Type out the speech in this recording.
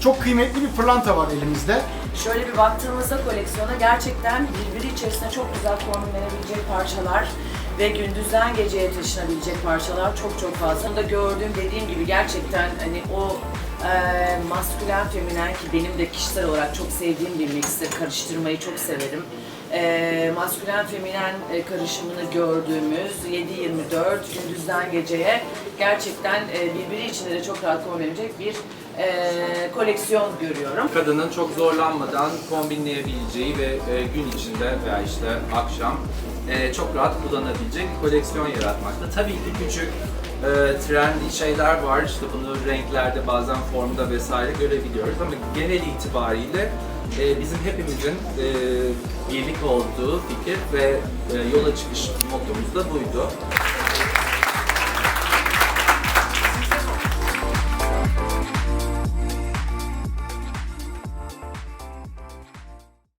...çok kıymetli bir pırlanta var elimizde. Şöyle bir baktığımızda koleksiyona gerçekten birbiri içerisinde çok güzel kombinlenebilecek parçalar ve gündüzden geceye taşınabilecek parçalar çok çok fazla. Bunu da gördüğüm dediğim gibi gerçekten hani o e, maskülen feminen ki benim de kişisel olarak çok sevdiğim bir mixtir. Karıştırmayı çok severim. E, maskülen feminen e, karışımını gördüğümüz 7-24 gündüzden geceye gerçekten e, birbiri içinde de çok rahat kombinlenecek bir e, koleksiyon görüyorum. kadının çok zorlanmadan kombinleyebileceği ve e, gün içinde veya işte akşam e, çok rahat kullanabileceği bir koleksiyon yaratmakta. Tabii ki küçük e, trendy şeyler var. İşte bunu renklerde bazen formda vesaire görebiliyoruz ama genel itibariyle e, bizim hepimizin e, birlik olduğu fikir ve e, yola çıkış mottomuz da buydu.